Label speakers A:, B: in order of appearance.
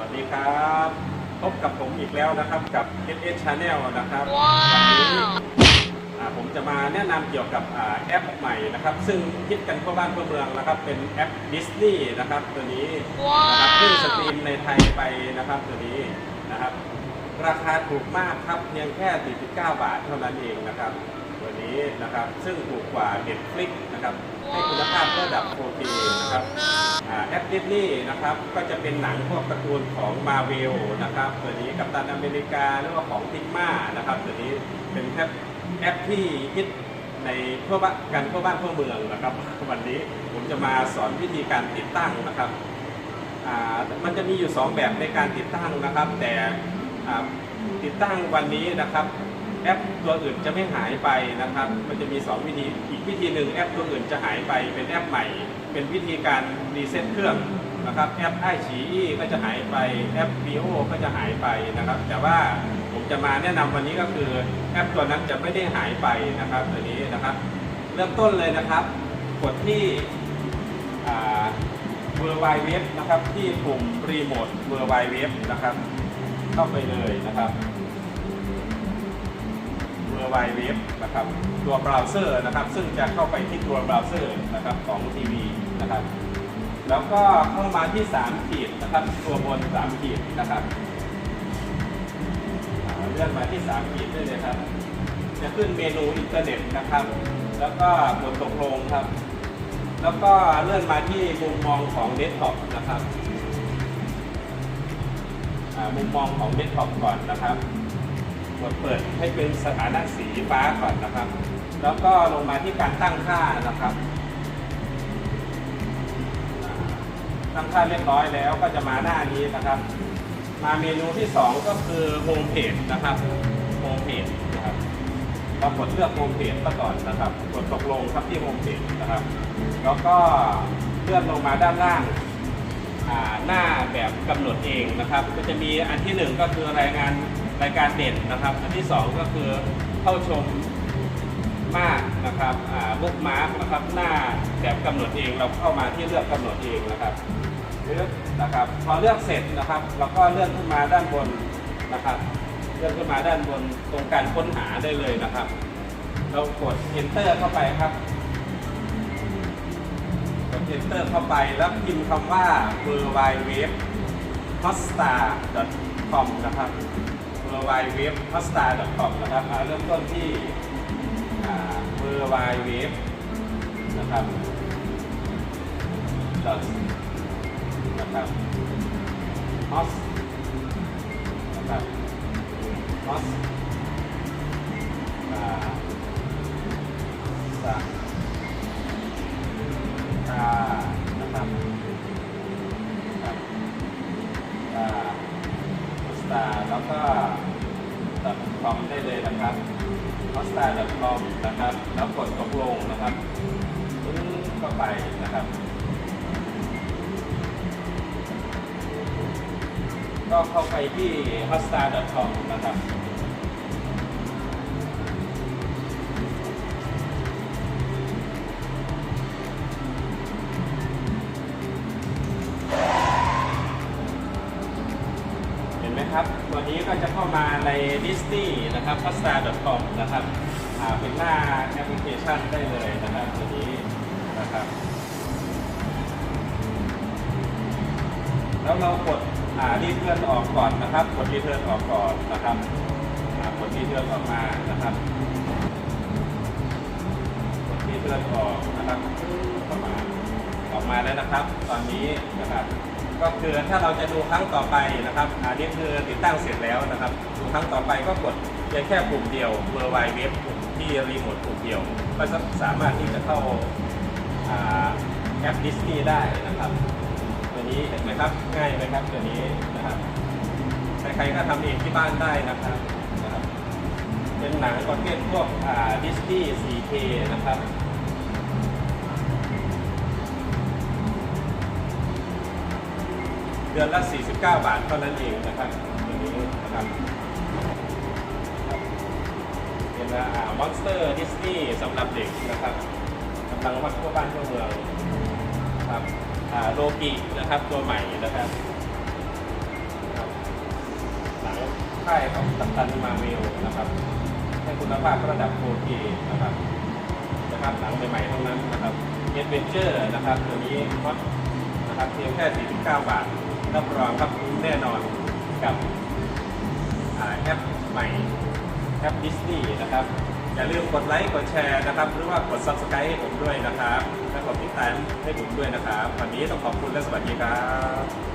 A: วัสดีครับ พบกับผมอีกแล้วนะครับกับ SS Channel นะครับ วันนี้อ่าผมจะมาแนะนำเกี่ยวกับอ่าแอปใหม่นะครับ ซึ่งคิดกันทั่วบ้านทั่วเมืองนะครับ เป็นแอปดิสนีย์นะครับตัวนี้นะครับเพิ่งสตรีมในไทยไปนะครับตัวนี้นะครับ ราคาถูกมากครับเพียงแค่ 49 บาทเท่านั้นเองนะครับ ตัวนี้นะครับ ซึ่งถูกกว่า Netflix นะครับ ให้คุณภาพระดับ 4K นะครับอ่าแอปดิสนีย์นะครับ ก็จะเป็นหนังพวกการ์ตูนของมาเวลนะครับ ตัวนี้กัปตันอเมริกาหรือว่าของพิกมานะครับ ตัวนี้เป็นแอปแอปที่ฮิตในทั่วบ้านกันทั่วบ้านทั่วเมืองนะครับ วันนี้ผมจะมาสอนวิธีการติดตั้งนะครับอ่ามันจะมีอยู่ 2 แบบในการติดตั้งนะครับ แต่อ่าติดตั้งวันนี้นะครับ แอปตัวอื่นจะไม่หายไปนะครับ มันจะมี 2 วิธี อีกวิธีหนึ่งแอปตัวอื่นจะหายไปเป็นแอปใหม่ เป็นวิธีการรีเซ็ตเครื่องนะครับ แอปไอฉีอีก็จะหายไป แอป v ีโอก็จะหายไปนะครับ แต่ว่าผมจะมาแนะนำวันนี้ก็คือแอปตัวนั้นจะไม่ได้หายไปนะครับตัวนี้นะครับ เริ่มต้นเลยนะครับ กดที่เวอร์ไวเว็บนะครับที่ปุ่มรีโมทเวอร์ไวเว็บนะครับ เข้าไปเลยนะครับ วอร์ไวเว็บนะครับตัวเบราว์เซอร์นะครับซึ่งจะเข้าไปที่ตัวเบราว์เซอร์นะครับของทีวีนะครับแล้วก็เข้ามาที่3ขีดนะครับตัวบน3ขีดนะครับเลื่อนมาที่3ขีดได้เลยครับ จะขึ้นเมนูอินเทอร์เน็ตนะครับ แล้วก็กดตกลงครับ แล้วก็เลื่อนมาที่มุมมองของเดสก์ท็อปนะครับมุมมองของเดสก์ท็อปก่อนนะครับ ดเปิดให้เป็นสถานะสีฟ้าก่อนนะครับ แล้วก็ลงมาที่การตั้งค่านะครับ ตั้งค่าเรียบร้อยแล้วก็จะมาหน้านี้นะครับ มาเมนูที่ 2 ก็คือโฮมเพจนะครับโฮมเพจนะครับเรากดเลือกโฮมเพจก่อนนะครับ กดตกลงครับที่โฮมเพจนะครับ แล้วก็เลื่อนลงมาด้านล่างหน้าแบบกำหนดเองนะครับ ก็จะมีอันที่หนึ่งก็คือรายงาน รายการเด่นนะครับ อันที่สองก็คือเข้าชมมากนะครับบุ๊กมาร์กนะครับหน้าแบบกำหนดเองเราเข้ามาที่เลือกกำหนดเองนะครับเลือกนะครับพอเลือกเสร็จนะครับเราก็เลื่อนขึ้นมาด้านบนนะครับเลื่อนขึ้นมาด้านบนตรงการค้นหาได้เลยนะครับ เรากด enter เข้าไปครับกด enter เข้าไปแล้วพิมพ์คำว่า w w w h o t s t a r c o m นะครับ w w w p o s t a c o m นะครับเริ่มต้นที่อ่า w w w นะครับ dot นะครับ h o s นะครับ host อ่า สตาร์แล้วก็ .com ได้เลยนะครับ h o t s t a r c o m นะครับแล้วกดตกลงนะครับปึ๊บเข้าไปนะครับ ก็เข้าไปที่ hotstar.com นะครับ นะครับ ตัวนี้ก็จะเข้ามาใน Disney นะครับ h o t s t a r c o m นะครับอ่าเป็นหน้าแอปพลิเคชันได้เลยนะครับตัวนี้นะครับ แล้วเรากดอ่ารีเทิร์นออกก่อนนะครับ กดรีเทิร์นออกก่อนนะครับกดรีเทิร์นออกมานะครับกดรีเทิร์นออกนะครับเข้ามาออกมาแล้วนะครับ ตอนนี้นะครับ ก็คือถ้าเราจะดูครั้งต่อไปนะครับอันนี้คือติดตั้งเสร็จแล้วนะครับ ดูครั้งต่อไปก็กดเพียงแค่ปุ่มเดียวเวอร์ไวเว็บปุ่มที่รีโมทปุ่มเดียว ก็จะสามารถที่จะเข้าแอปดิสนีย์ได้นะครับตัวนี้เห็นไหมครับง่ายไหมครับตัวนี้นะครับใครๆก็ทำเองที่บ้านได้นะครับนะครับเป็นหนังประเภทพวกดิสนีย์ 4K นะครับ เดือนละ 49 บาทเท่านั้นเองนะครับตัวนี้นะครับเป็นมอนสเตอร์ดิสนีย์สำหรับเด็กนะครับกำลังวัดทั่วบ้านทั่วเมืองนะครับโลกินะครับตัวใหม่นะครับหลังค่ายของกัปตันมาเวลนะครับให้คุณภาพระดับ 4K นะครับนะครับหนังใหม่ๆทั้งนั้นนะครับเอดเวนเจอร์นะครับตัวนี้คอสนะครับเพียงแค่ 49 บาท รับรองครับแน่นอนกับแอปใหม่แอปดิสนีย์นะครับ อย่าลืมกดไลค์กดแชร์นะครับ หรือว่ากด subscribe ให้ผมด้วยนะครับ และกดติดตามให้ผมด้วยนะครับ วันนี้ต้องขอบคุณและสวัสดีครับ